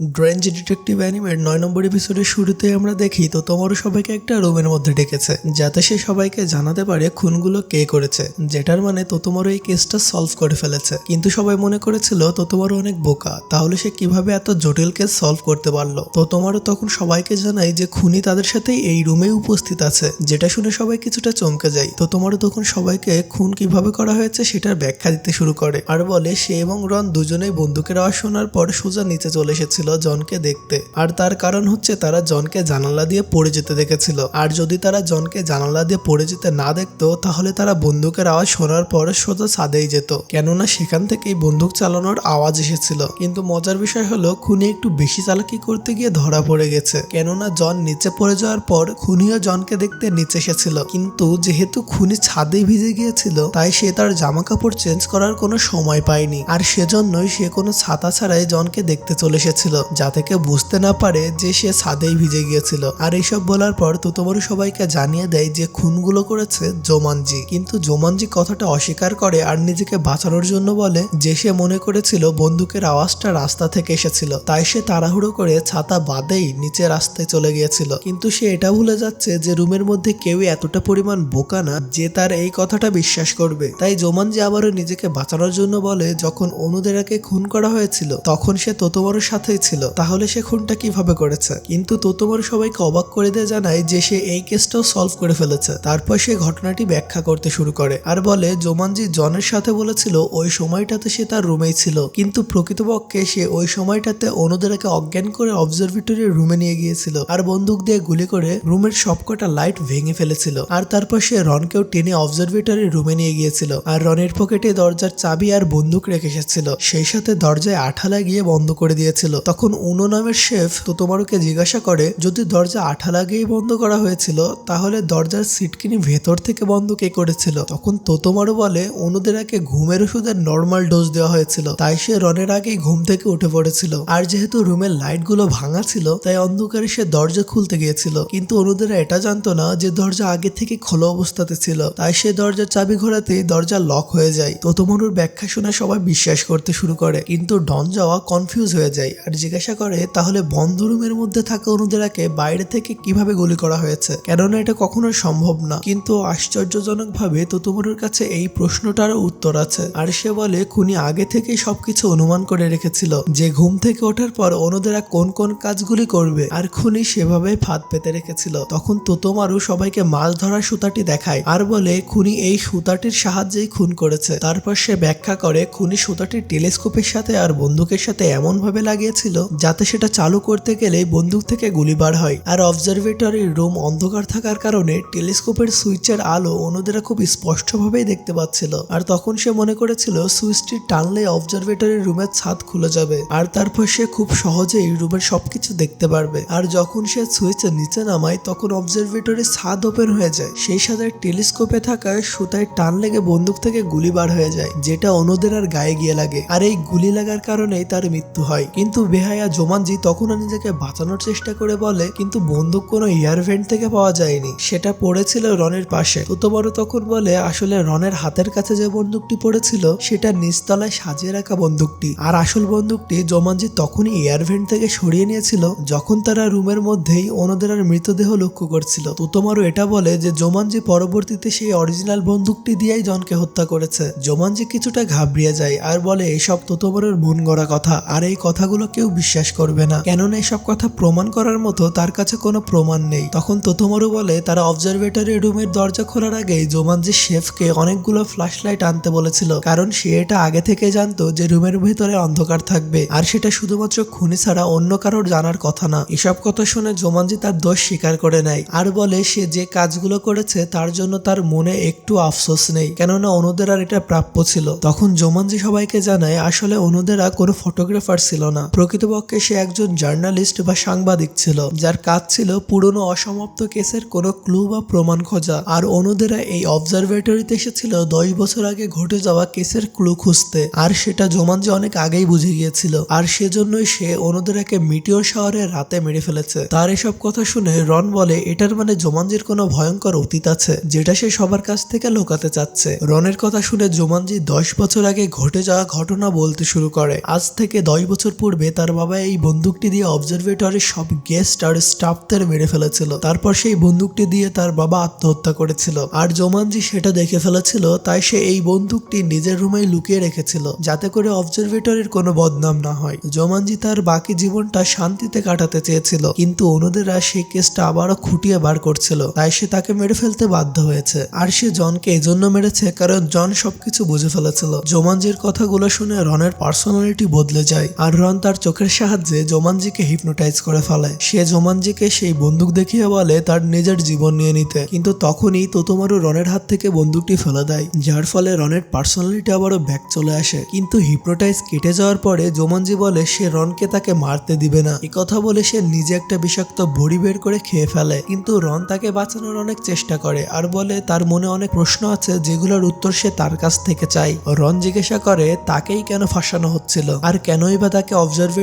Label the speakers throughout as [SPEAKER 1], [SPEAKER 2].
[SPEAKER 1] ড্রেঞ্জ detective অ্যানিমের নয় নম্বর এপিসোডের শুরুতে আমরা দেখি, তো তোমারও সবাইকে একটা রুমের মধ্যে ডেকেছে, যাতে সে সবাইকে জানাতে পারে খুনগুলো কে করেছে, যেটার মানে তো তোমারও এই কেসটা সলভ করে ফেলেছে। কিন্তু সবাই মনে করেছিল, তো তোমারও অনেক বোকা, তাহলে সে কীভাবে এত জটিল কেস সলভ করতে পারল? তো তোমারও তখন সবাইকে জানাই যে খুনি তাদের সাথে এই রুমেই উপস্থিত আছে, যেটা শুনে সবাই কিছুটা চমকে যায়। তো তোমারও তখন সবাইকে খুন কীভাবে করা হয়েছে সেটার ব্যাখ্যা দিতে শুরু করে, আর বলে সে এবং রন দুজনেই বন্দুকের আওয়াজ শোনার পর সোজা নিচে চলে এসেছিল। জনকে দেখতে। আর তার কারণ হচ্ছে তারা জনকে জানালা দিয়ে পড়ে যেতে দেখেছিল। আর যদি তারা জনকে জানালা দিয়ে পড়ে যেতে না দেখতো, তাহলে তারা বন্দুকের আওয়াজ শোনার পর সোজা ছাদেই যেত। কেননা সেখান থেকেই বন্দুক চালানোর আওয়াজ এসেছিল। কিন্তু মজার বিষয় হলো, খুনি একটু বেশি চালাকি করতে গিয়ে ধরা পড়ে গেছে। কেননা জন নিচে পড়ে যাওয়ার পর খুনিও জনকে দেখতে নিচে এসেছিল। কিন্তু যেহেতু খুনি ছাদে ভিজে গিয়েছিল, তাই সে তার জামা কাপড় চেঞ্জ করার কোনো সময় পায়নি। আর সেজন্যই সে কোনো ছাতা ছাড়াই জনকে দেখতে চলে এসেছিল। যাতে কেউ বুঝতে না পারে যে সে ছাদেই ভিজে গিয়েছিল। আর এইসব বলার পর তোতোমরু সবাইকে জানিয়ে দেয় যে খুনগুলো করেছে জোমানজি। কিন্তু জোমানজি কথাটা অস্বীকার করে আর নিজেকে বাঁচানোর জন্য বলে যে সে মনে করেছিল বন্দুকের আওয়াজটা রাস্তা থেকে এসেছিল। তাই সে তাড়াহুড়ো করে ছাতা বাদেই নিচে রাস্তায় চলে গিয়েছিল। কিন্তু সে এটা ভুলে যাচ্ছে যে রুমের মধ্যে কেউ এতটা পরিমাণ বোকা না যে তার এই কথাটা বিশ্বাস করবে। তাই জোমানজি আবারও নিজেকে বাঁচানোর জন্য বলে, যখন অনুদেরাকে খুন করা হয়েছিল, তখন সে তোতোমরুর সাথেই ছিল, তাহলে সে খুনটা কীভাবে করেছে? কিন্তু তোতোমরু সবাইকে অবাক করে দিয়ে জানায় যে সে এই কেসটাও সলভ করে ফেলেছে। তারপর সে ঘটনাটি ব্যাখ্যা করতে শুরু করে আর বলে, জোমানজি জনের সাথে বলেছিল ওই সময়টাতে সে তার রুমেই ছিল। কিন্তু প্রকৃতপক্ষে সে ওই সময়টাতে অনুদেরাকে অজ্ঞান করে অবজারভেটরির রুমে নিয়ে গিয়েছিল আর বন্দুক দিয়ে গুলি করে রুমের সবকটা লাইট ভেঙে ফেলেছিল। আর তারপর সে রনকেও টেনে অবজারভেটরির রুমে নিয়ে গিয়েছিল আর রনের পকেটে দরজার চাবি আর বন্দুক রেখে এসেছিল। সেই সাথে দরজায় আঠা লাগিয়ে বন্ধ করে দিয়েছিল। তখন উনো নামের শেফ তোতোমারুকে জিজ্ঞাসা করে, যদি দরজা আঠা লাগিয়েই বন্ধ করা হয়েছিল, তাহলে দরজার সিটকিনি ভেতর থেকে বন্ধ কে করেছিল? তখন তোতোমারু বলে অনুদেরাকে ঘুমের ওষুধের নর্মাল ডোজ দেওয়া হয়েছিল, তাই সে রনের আগেই ঘুম থেকে উঠে পড়েছিল। আর যেহেতু রুমের লাইটগুলো ভাঙা ছিল, তাই অন্ধকারে সে দরজা খুলতে গিয়েছিল। কিন্তু অনুদেরা এটা জানতো না যে দরজা আগে থেকে খোলা অবস্থাতে ছিল, তাই সে দরজার চাবি ঘোরাতেই দরজা লক হয়ে যায়। তোতোমারুর ব্যাখ্যা শুনে সবাই বিশ্বাস করতে শুরু করে, কিন্তু ডন যাওয়া কনফিউজ হয়ে যায়। আর জিজ্ঞাসা করে, তাহলে বন্ধ রুমের মধ্যে থাকা অনুদেরাকে বাইরে থেকে কীভাবে গুলি করা হয়েছে? কেননা এটা কখনো সম্ভব না। কিন্তু আশ্চর্যজনকভাবে তোতোমারুর কাছে এই প্রশ্নটারও উত্তর আছে। আর সে বলে, খুনি আগে থেকে সবকিছু অনুমান করে রেখেছিল যে ঘুম থেকে ওঠার পর অনুদেরা কোন কোন কাজগুলি করবে আর খুনি সেভাবে ফাঁদ পেতে রেখেছিল। তখন তোতোমারু সবাইকে মাছ ধরার সুতাটি দেখায় আর বলে, খুনি এই সুতাটির সাহায্যেই খুন করেছে। তারপর সে ব্যাখ্যা করে, খুনি সুতাটি টেলিস্কোপের সাথে আর বন্দুকের সাথে এমন ভাবে লাগিয়েছিল যাতে সেটা চালু করতে গেলে বন্দুক থেকে গুলি বার হয়। আর অবজারভেটরির রুম অন্ধকার থাকার কারণে টেলিস্কোপের সুইচের আলো অন্যদের খুব স্পষ্টভাবেই দেখতে পাচ্ছিল। আর তখন সে মনে করেছিল, সুইচটি টানলে অবজারভেটরির রুমের ছাদ খুলে যাবে। আর তারপর সে খুব সহজেই রুমের সবকিছু দেখতে পারবে। আর যখন সে সুইচের নিচে নামায়, তখন অবজারভেটরির ছাদ ওপেন হয়ে যায়। সেই সাথে টেলিস্কোপে থাকা সুতায় টান লেগে বন্দুক থেকে গুলি বার হয়ে যায়, যেটা অনুদের আর গায়ে গিয়ে লাগে। আর এই গুলি লাগার কারণেই তার মৃত্যু হয়। কিন্তু বেহায়া জোমানজি তখনও নিজেকে বাঁচানোর চেষ্টা করে বলে, কিন্তু বন্দুক কোনো এয়ার ভেন্ট থেকে পাওয়া যায়নি। সেটা পড়েছিল রনের পাশে। তোতোবড় তখন বলে, আসলে রনের হাতের কাছে যে বন্দুকটি পড়েছিল, সেটা নিচতলায় সাজিয়ে রাখা বন্দুকটি। আর আসল বন্দুকটি জোমানজি তখনই এয়ার ভেন্ট থেকে সরিয়ে নিয়েছিল, যখন তারা রুমের মধ্যেই ওনদের মৃতদেহ লক্ষ্য করছিল। তোতোমারু এটা বলে যে, জোমানজি পরবর্তীতে সেই অরিজিনাল বন্দুকটি দিয়েই জনকে হত্যা করেছে। জোমানজি কিছুটা ঘাবড়িয়ে যায় আর বলে, এসব তোতোমারুর মন গড়া কথা। আর এই কথাগুলো কেউ বিশ্বাস করবে না। কেননা এসব কথা প্রমাণ করার মতো তার কাছে কোনো প্রমাণ নেই। তখন তোতোমারু বলে, তারা অবজারভেটরি রুমের দরজা খোলার আগেই জোমানজি শেফকে অনেকগুলো ফ্ল্যাশ লাইট আনতে বলেছিল, কারণ সে এটা আগে থেকে জানতো যে রুমের ভেতরে অন্ধকার থাকবে। আর সেটা শুধুমাত্র খুনি ছাড়া অন্য কারোর জানার কথা না। এসব কথা শুনে জোমানজি তার দোষ স্বীকার করে নেয়। আর বলে, সে যে কাজগুলো করেছে, তার জন্য তার মনে একটু আফসোস নেই। কেননা অনুদের আর এটা প্রাপ্য ছিল। তখন জোমানজি সবাইকে জানায়, আসলে অনুদেরা কোনো ফটোগ্রাফার ছিল না। প্রকৃতপক্ষে সে একজন জার্নালিস্ট বা সাংবাদিক ছিল, যার কাজ ছিল পুরনো অসমাপ্ত কেসের কোনো ক্লু বা প্রমাণ খোঁজা। আর অনুদেরা এই অবজারভেটরিতে এসেছিল দশ বছর আগে ঘটে যাওয়া কেসের ক্লু খুঁজতে। আর সেটা জোমানজি অনেক আগেই বুঝে গিয়েছিল। আর সেজন্যই সে অনুদেরাকে মিটিও শহরে রাতে মেরে ফেলেছে। তার এসব কথা শুনে রন বলে, এটার মানে জোমানজির কোনো ভয়ঙ্কর অতীত আছে, যেটা সে সবার কাছ থেকে লুকাতে চাচ্ছে। রনের কথা শুনে জোমানজি দশ বছর আগে ঘটে যাওয়া ঘটনা বলতে শুরু করে। আজ থেকে দশ বছর পূর্বে তার তার বাবা এই বন্দুকটি দিয়ে অবজারভেটরির সব গেস্ট আর স্টাফদের মেরে ফেলেছিল। তারপর সেই বন্দুকটি দিয়ে তার বাবা আত্মহত্যা করেছিল। আর জোমানজি সেটা দেখে ফেলেছিল, তাই সে এই বন্দুকটি নিজের রুমেই লুকিয়ে রেখেছিল, যাতে করে অবজারভেটরির কোনো বদনাম না হয়। জোমানজি তার বাকি জীবনটা শান্তিতে কাটাতে চেয়েছিল, কিন্তু অন্যদেরা সেই কেসটা আবারও খুঁটিয়ে বার করছিল, তাই সে তাকে মেরে ফেলতে বাধ্য হয়েছে। আর সে জনকে এজন্য মেরেছে, কারণ জন সবকিছু বুঝে ফেলেছিল। জোমানজির কথাগুলো শুনে রনের পার্সোনালিটি বদলে যায়, আর রন তার চোখের সাহায্যে জোমানজিকে হিপনোটাইজ করে ফেলে। সে জোমানজিকে সেই বন্দুক দেখিয়ে বলে, তার নিজের জীবন নিয়ে নিতে। কিন্তু তখনই তোতোমারু রনের হাত থেকে বন্দুকটি ফেলে দেয়, যার ফলে রনের পার্সোনালিটি আবারও ব্যাক চলে আসে। কিন্তু হিপনোটাইজ কেটে যাওয়ার পরে জোমানজি বলে, সে রনকে তাকে মারতে দিবে না। এই কথা বলে সে নিজে একটা বিষাক্ত বড়ি বের করে খেয়ে ফেলে। কিন্তু রন তাকে বাঁচানোর অনেক চেষ্টা করে আর বলে, তার মনে অনেক প্রশ্ন আছে যেগুলোর উত্তর সে তার কাছ থেকে চায়। রন জিজ্ঞাসা করে, তাকেই কেন ফাঁসানো হচ্ছিল? আর কেনই বা তাকে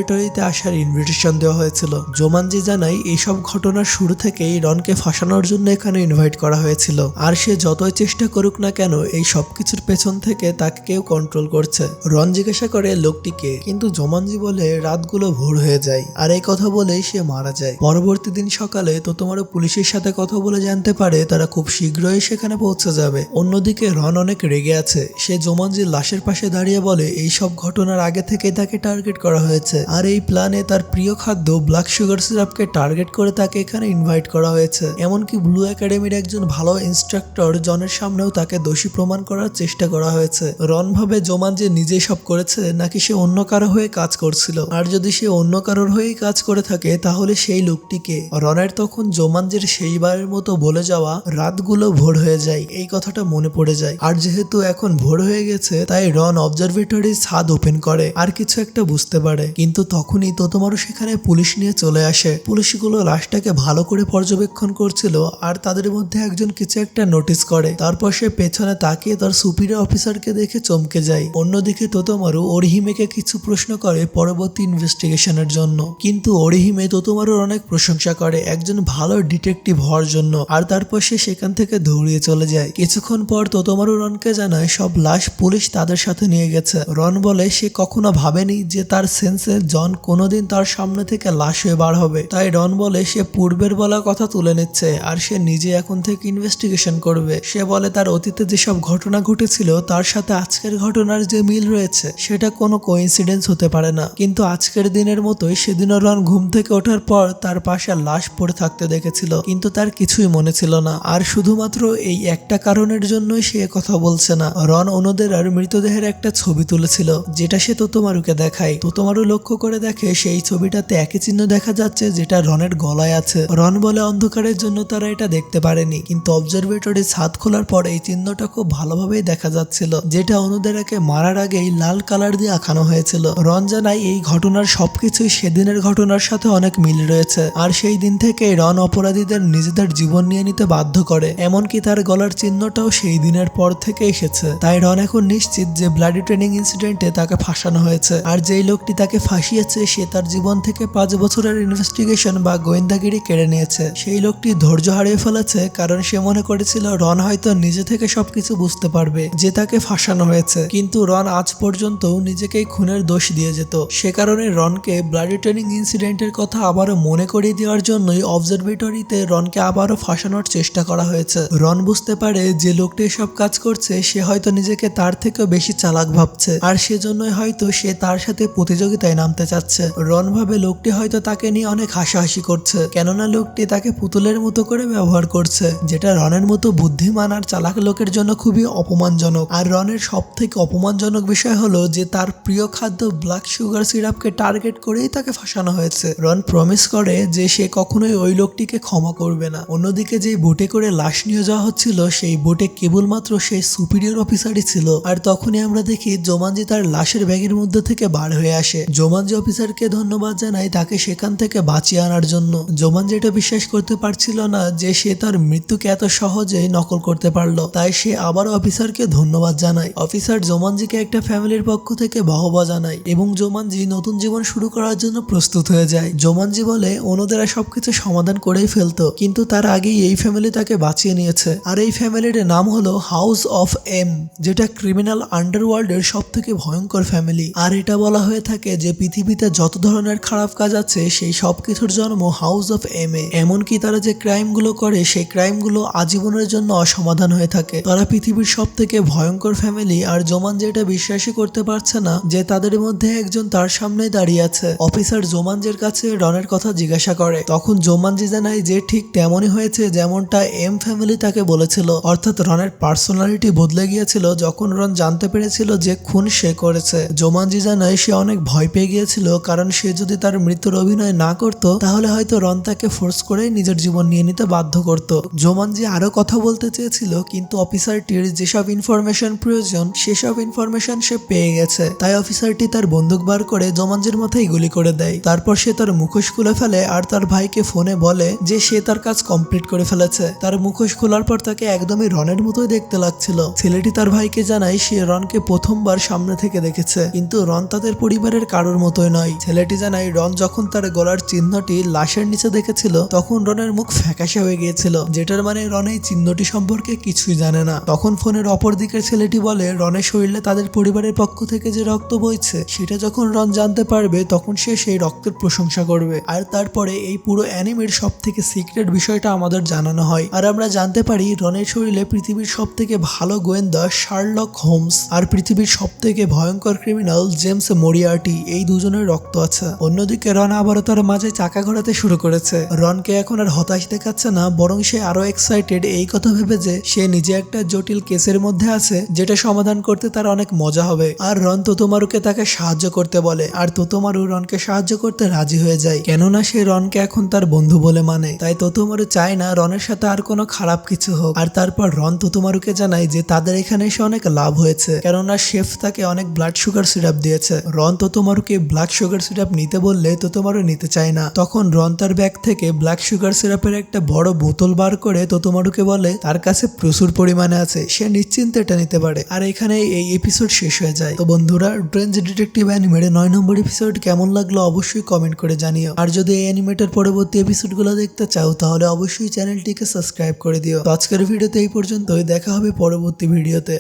[SPEAKER 1] অবজারভেটরিতে আসার ইনভিটেশন দেওয়া হয়েছিল। জোমানজি জানাই এইসব ঘটনার শুরু থেকেই রনকে ফাঁসানোর জন্য এখানে ইনভাইট করা হয়েছিল। আর সে যতই চেষ্টা করুক না কেন, এই সব কিছুর পেছন থেকে তাকে কেউ কন্ট্রোল করছে। রন জিজ্ঞাসা করে লোকটিকে কিন্তু জোমানজি বলে, রাতগুলো ভোর হয়ে যায়। আর এই কথা বলেই সে মারা যায়। পরবর্তী দিন সকালে তো তোমার পুলিশের সাথে কথা বলে জানতে পারে, তারা খুব শীঘ্রই সেখানে পৌঁছে যাবে। অন্যদিকে রন অনেক রেগে আছে। সে জোমানজির লাশের পাশে দাঁড়িয়ে বলে এই সব ঘটনার আগে থেকে তাকে টার্গেট করা হয়েছে। আর এই প্ল্যানে তার প্রিয় খাদ্য ব্ল্যাক সুগার সিরাপকে টার্গেট করে তাকে এখানে ইনভাইট করা হয়েছে। এমনকি ব্লু একাডেমির একজন ভালো ইনস্ট্রাক্টর জনের সামনেও তাকে দোষী প্রমাণ করার চেষ্টা করা হয়েছে। রন ভাবে জোমান যে নিজে সব করেছে, নাকি সে অন্য কারও হয়ে কাজ করছিল? আর যদি সে অন্য কারোর হয়েই কাজ করে থাকে, তাহলে সেই লোকটিকে রনের তখন জোমানজির সেইবারের মতো বলে যাওয়া রাতগুলো ভোর হয়ে যায়। এই কথাটা মনে পড়ে যায়। আর যেহেতু এখন ভোর হয়ে গেছে, তাই রন অবজারভেটরি ছাদ ওপেন করে। আর কিছু একটা বুঝতে পারে। কিন্তু তখনই তোতমারও সেখানে পুলিশ নিয়ে চলে আসে। পুলিশগুলো লাশটাকে ভালো করে পর্যবেক্ষণ করছিল আর তাদের মধ্যে একজন কিছু একটা নোটিস করে। তারপর সে পেছনে তাকিয়ে তার সুপিরিয়র অফিসারকে দেখে চমকে যায়। অন্যদিকে তোতমারু অরিহিমেকে কিছু প্রশ্ন করে পরবর্তী ইনভেস্টিগেশনের জন্য। কিন্তু অরিহিমে তোতমারুর অনেক প্রশংসা করে, একজন ভালো ডিটেকটিভ হওয়ার জন্য। আর তারপর সে সেখান থেকে দৌড়িয়ে চলে যায়। কিছুক্ষণ পর তোতমারু রনকে জানায়, সব লাশ পুলিশ তাদের সাথে নিয়ে গেছে। রন বলে, সে কখনো ভাবেনি যে তার সেন্সে জন কোনোদিন তার সামনে থেকে লাশ হয়ে বার হবে। তাই রন বলে, সে পূর্বের বলা কথা তুলে নিচ্ছে আর সে নিজে এখন থেকে ইনভেস্টিগেশন করবে। সে বলে, তার অতীতে যেসব ঘটনা ঘটেছিল, তার সাথে আজকের ঘটনার যে মিল রয়েছে, সেটা কোনো কোইন্সিডেন্স হতে পারে না। কিন্তু আজকের দিনের মতোই সেদিনও রন ঘুম থেকে ওঠার পর তার পাশে লাশ পড়ে থাকতে দেখেছিল। কিন্তু তার কিছুই মনে ছিল না। আর শুধুমাত্র এই একটা কারণের জন্যই সে কথা বলছে না। রন অন্যদের আর মৃতদেহের একটা ছবি তুলেছিল, যেটা সে তোতমারুকে দেখায়। তোতমারু লক্ষ্য করে দেখে সেই ছবিটাতে একই চিহ্ন দেখা যাচ্ছে যেটা রনের গলায় আছে। রন বলে অন্ধকারের জন্য তারা এটা দেখতে পারেনি, কিন্তু অবজারভেটরি ছাদ খোলার পর এই চিহ্নটা খুব ভালোভাবেই দেখা যাচ্ছিল, যেটা অনুদেরাকে মারার আগেই লাল কালার দিয়ে আঁকানো হয়েছিল। রন জানায় এই ঘটনার সবকিছুই সেদিনের ঘটনার সাথে অনেক মিল রয়েছে, আর সেই দিন থেকে রন অপরাধীদের নিজেদের জীবন নিয়ে নিতে বাধ্য করে, এমনকি তার গলার চিহ্নটাও সেই দিনের পর থেকে এসেছে। তাই রন এখন নিশ্চিত যে ব্লাডি ট্রেনিং ইনসিডেন্টে তাকে ফাঁসানো হয়েছে, আর যেই লোকটি তাকে ফাঁসিয়েছে সে তার জীবন থেকে পাঁচ বছরের ইনভেস্টিগেশন বা গোয়েন্দাগিরি কেড়ে নিয়েছে। সেই লোকটি ধৈর্য হারিয়ে ফেলেছে, কারণ সে মনে করেছিল রন হয়তো নিজে থেকে সবকিছু বুঝতে পারবে, যে তাকে ফাঁসানো হয়েছে। কিন্তু রন আজ পর্যন্ত নিজেকেই খুনের দোষ দিয়ে যেত। সে কারণে রনকে ব্লাডি ট্রেনিং ইনসিডেন্টের কথা আবারও মনে করিয়ে দেওয়ার জন্যই অবজারভেটরিতে রনকে আবারও ফাঁসানোর চেষ্টা করা হয়েছে। রন বুঝতে পারে যে লোকটি এসব কাজ করছে, সে হয়তো নিজেকে তার থেকেও বেশি চালাক ভাবছে, আর সেজন্যই হয়তো সে তার সাথে প্রতিযোগিতায় নামতে চাচ্ছে। রন ভাবে লোকটি হয়তো তাকে নিয়ে অনেক হাসাহাসি করছে, কেননা লোকটি তাকে পুতুলের মতো করে ব্যবহার করছে, যেটা রনের মতো বুদ্ধিমান আর চালাক লোকের জন্য খুবই অপমানজনক। আর রনের সব থেকে অপমানজনক বিষয় হলো যে তার প্রিয় খাদ্য ব্ল্যাক সুগার সিরাপকে টার্গেট করেই তাকে ফাঁসানো হয়েছে। রন প্রমিস করে যে সে কখনোই ওই লোকটিকে ক্ষমা করবে না। অন্যদিকে যে বোটে করে লাশ নিয়ে যাওয়া হচ্ছিল, সেই বোটে কেবলমাত্র সেই সুপিরিয়র অফিসারই ছিল। আর তখনই আমরা দেখি জোমানজি তার লাশের ব্যাগের মধ্যে থেকে বার হয়ে আসে। জোমানজি অফিসারকে ধন্যবাদ জানাই তাকে সেখান থেকে বাঁচিয়ে আনার জন্য। জোমানজি এটা বিশ্বাস করতে পারছিল না যে সে তার মৃত্যুকে এত সহজে নকল করতে পারল, তাই সে আবার অফিসারকে ধন্যবাদ জানায়। অফিসার জোমানজিকে একটা ফ্যামিলির পক্ষ থেকে বাহবা জানায় এবং জোমানজি নতুন জীবন শুরু করার জন্য প্রস্তুত হয়ে যায়। জোমানজি বলে, অন্যদেরা সবকিছু সমাধান করেই ফেলতো, কিন্তু তার আগেই এই ফ্যামিলি তাকে বাঁচিয়ে নিয়েছে। আর এই ফ্যামিলির নাম হলো হাউস অফ এম, যেটা ক্রিমিনাল আন্ডারওয়ার্ল্ডের সব থেকে ভয়ঙ্কর ফ্যামিলি। আর এটা বলা হয়ে থাকে যে পৃথিবীতে যত ধরনের খারাপ কাজ আছে, সেই সব কিছুর জন্ম হাউস অফ এম এ। এমনকি তারা যে ক্রাইমগুলো করে, সেই ক্রাইমগুলো আজীবনের জন্য অসমাধান হয়ে থাকে। তারা পৃথিবীর সব থেকে ভয়ঙ্কর ফ্যামিলি আর জোমান যে এটা বিশ্বাসই করতে পারছে না, যে তাদের মধ্যে একজন তার সামনে দাঁড়িয়ে আছে। অফিসার জোমানজের কাছে রনের কথা জিজ্ঞাসা করে। তখন জোমানজি জানায় যে ঠিক তেমনই হয়েছে যেমনটা এম ফ্যামিলি তাকে বলেছিল। অর্থাৎ রনের পার্সোনালিটি বদলে গিয়েছিল যখন রন জানতে পেরেছিল যে খুন সে করেছে। জোমানজি জানায়, সে অনেক ভয় পেয়ে গিয়েছিল কারণ সে যদি তার মৃত্যুর অভিনয় না করত, তাহলে হয়তো রন তাকে ফোর্স করে নিজের জীবন নিয়ে নিতে বাধ্য করত। জোমানজি আরও কথা বলতে চেয়েছিল, কিন্তু অফিসারটির যেসব ইনফরমেশন প্রয়োজন, সেসব ইনফরমেশন সে পেয়ে গেছে। তাই অফিসারটি তার বন্দুক বার করে জোমানজির মাথায় গুলি করে দেয়। তারপর সে তার মুখোশ খুলে ফেলে আর তার ভাইকে ফোনে বলে যে সে তার কাজ কমপ্লিট করে ফেলেছে। তার মুখোশ খোলার পর তাকে একদমই রনের মতোই দেখতে লাগছিল। ছেলেটি তার ভাইকে জানায় সে রনকে প্রথমবার সামনে থেকে দেখেছে, কিন্তু রন তাদের পরিবারের কারোর মতোই নয়। ছেলেটি জানায়, রন যখন তার গলার চিহ্নটি লাশের নিচে দেখেছিল, তখন রনের মুখ ফ্যাকাশে হয়ে গিয়েছিল, যেটার মানে রন এই চিহ্নটি সম্পর্কে কিছুই জানে না। তখন ফোনের অপর দিকের ছেলেটি বলে, রনের শরীরে তাদের পরিবারের পক্ষ থেকে যে রক্ত বইছে, সেটা যখন রন জানতে পারবে, তখন সে সেই রক্তের প্রশংসা করবে। আর তারপরে এই পুরো অ্যানিমের সব থেকে সিক্রেট বিষয়টা আমাদের জানানো হয়। আর আমরা জানতে পারি, রনের শরীরে পৃথিবীর সব থেকে ভালো গোয়েন্দা শার্লক হোমস, আর পৃথিবীর সব থেকে ভয়ঙ্কর ক্রিমিনাল জেমস মরিয়ার্টি। এই দুজনের রক্ত আছে। অন্যদিকে রন আবারও তার মাঝে চাকা ঘোরাতে শুরু করেছে। রনকে এখন আর হতাশ দেখাচ্ছে না, বরং সে আরও এক্সাইটেড এই কথা ভেবে যে সে নিজে একটা জটিল কেসের মধ্যে আছে, যেটা সমাধান করতে তার অনেক মজা হবে। আর রন তোতোমারুকে তাকে সাহায্য করতে বলে, আর তোতোমারু রনকে সাহায্য করতে রাজি হয়ে যায়। কেননা সে রনকে এখন তার বন্ধু বলে মানে। তাই তোতোমারু চায় না রনের সাথে আর কোনো খারাপ কিছু হোক। আর তারপর রন তোতোমারুকে জানায় যে তাদের এখানে এসে অনেক লাভ হয়েছে। কেননা শেফ তাকে অনেক ব্লাড সুগার সিরাপ দিয়েছে। রন তোতোমারুকে ব্ল্যাক সুগার সিরাপ নিতে বললে তোতোমারু নিতে চায় না। তখন রন তার ব্যাগ থেকে ব্ল্যাক সুগার সিরাপের একটা বড় বোতল বার করে তোতোমারুকে বলে, তার কাছে প্রচুর পরিমাণে আছে, সে নিশ্চিন্তে এটা নিতে পারে। আর এখানে এই এপিসোড শেষ হয়ে যায়। তো বন্ধুরা ট্রেঞ্জ ডিটেকটিভ অ্যানিমের নয় নম্বর এপিসোড কেমন লাগল অবশ্যই কমেন্ট করে জানিও। আর যদি এই অ্যানিমেটের পরবর্তী এপিসোডগুলো দেখতে চাও, তাহলে অবশ্যই চ্যানেলটিকে সাবস্ক্রাইব করে দিও। তো আজকের ভিডিওতে এই পর্যন্তই, দেখা হবে পরবর্তী ভিডিওতে